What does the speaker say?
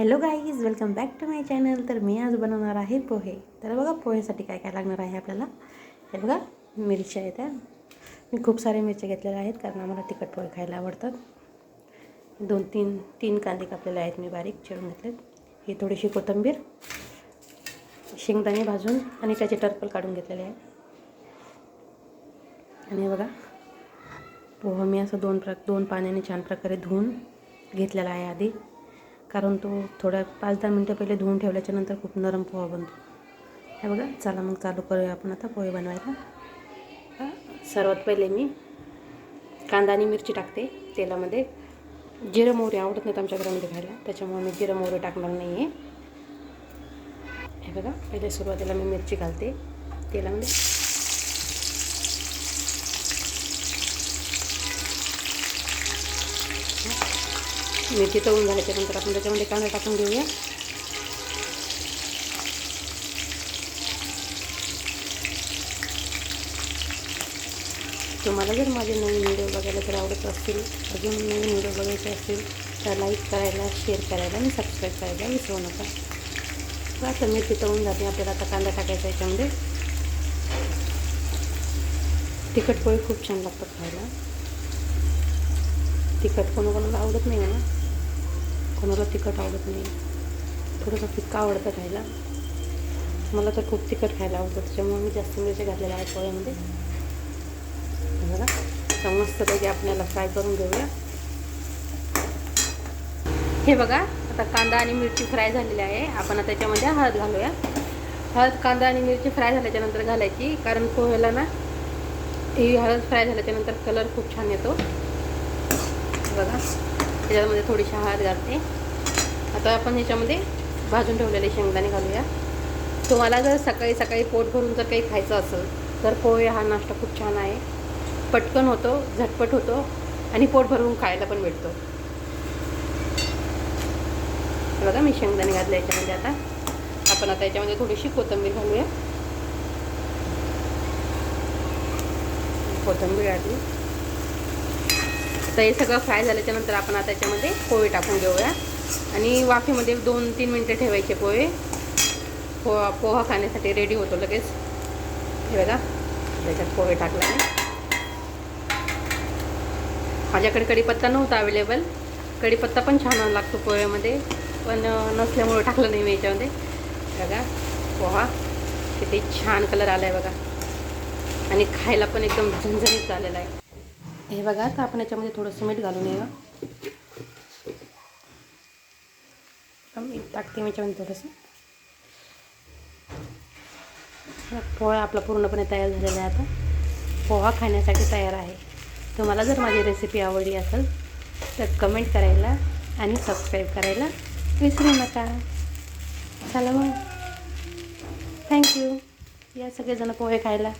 Hello guys welcome back to my channel. तर मी आज बनवणार आहे पोहे. तर बघा पोहेसाठी काय काय लागणार आहे आपल्याला? हे बघा मिरच्या आहेत त्या मी खूप सारे मिरच्या घेतलेल्या आहेत कारण आम्हाला तिखट पोहे खायला आवडतात. दोन तीन तीन कांदे कापलेले आहेत मी बारीक चिरून घेतलेत. ही थोडीशी कोथिंबीर शेंगदाणे भाजून आणि त्याचे टर्पल काढून घेतलेले आहे आणि बघा पोहा मी असं दोन प्र दोन पाण्याने छान प्रकारे धुवून घेतलेला आहे आधी. कारण तो थोड्या पाच दहा मिनटं पहिले धुवून ठेवल्याच्या नंतर खूप नरम पोहा बनतो. हे बघा चला मग चालू करूया आपण आता पोहे बनवायला. सर्वात पहिले मी कांदा आणि मिरची टाकते तेलामध्ये. जिरं मोहरी आवडत नाहीत आमच्या घरामध्ये खायला त्याच्यामुळे मी जिरं मोहरी टाकणार नाही आहे हे बघा पहिले सुरुवातीला मी मिरची घालते तेलामध्ये. मिरची तळून झाल्याच्यानंतर आपण त्याच्यामध्ये कांदा टाकून घेऊया. तुम्हाला जर माझे नवीन व्हिडिओ बघायला जर आवडत असतील अजून नवीन व्हिडिओ बघायचे असतील तर लाईक करायला शेअर करायला आणि सबस्क्राईब करायला विसरू नका. तर आता मिरची तळून जाते आपल्याला आता कांदा टाकायचा याच्यामध्ये. तिखट पोळी खूप छान लागतात खायला. तिखट कोणाकोणाला आवडत नाही ना कोणाला तिखट आवडत नाही. थोडंसं फिक्का आवडतं खायला. मला तर खूप तिखट खायला आवडतं. त्याच्यामुळे मी जास्त मिरच्या घातलेल्या आहेत पोळ्यामध्ये. बघा मस्तपैकी आपल्याला फ्राय करून घेऊया. हे बघा आता कांदा आणि मिरची फ्राय झालेली आहे. आपण आता त्याच्यामध्ये हळद घालूया. हळद कांदा आणि मिरची फ्राय झाल्याच्यानंतर घालायची कारण पोह्याला ना ही हळद फ्राय झाल्याच्यानंतर कलर खूप छान येतो. बघा. त्याच्यामध्ये थोडीशी हळद घालते. आता आपण ह्याच्यामध्ये भाजून ठेवलेले शेंगदाणे घालूया. तुम्हाला जर सकाळी सकाळी पोट भरून जर काही खायचं असेल तर पोहे हा नाश्ता खूप छान आहे. पटकन होतो झटपट होतो आणि पोट भरून खायला पण भेटतो. बघा मी शेंगदाणे घातले याच्यामध्ये आता. आपण आता याच्यामध्ये थोडीशी कोथिंबीर घालूया. कोथिंबीर घातली. आता हे सगळं फ्राय झाल्याच्यानंतर आपण आता याच्यामध्ये पोहे टाकून घेऊया. आणि वाफेमध्ये दोन तीन मिनटं ठेवायचे पोहे. पोहा पोहा खाण्यासाठी रेडी होतो लगेच. हे बघा त्याच्यात पोहे टाकला माझ्याकडे कढीपत्ता नव्हता अवेलेबल कढीपत्ता पण छान लागतो पोह्यामध्ये. पण नसल्यामुळे टाकलं नाही मी याच्यामध्ये. बघा पोहा किती छान कलर आला आहे बघा. आणि खायला पण एकदम झणझणीत झालेला आहे. हे बघा तर आपण याच्यामध्ये थोडंसं मीठ घालून येऊ मीठ टाकते मी याच्यामध्ये थोडंसं. पोहा आपला पूर्णपणे तयार झालेला आहे आता. पोहा खाण्यासाठी तयार आहे. तुम्हाला जर माझी रेसिपी आवडली असेल तर कमेंट करायला आणि सबस्क्राईब करायला विसरू नका. चला मग. थँक्यू या सगळेजण पोहे खायला.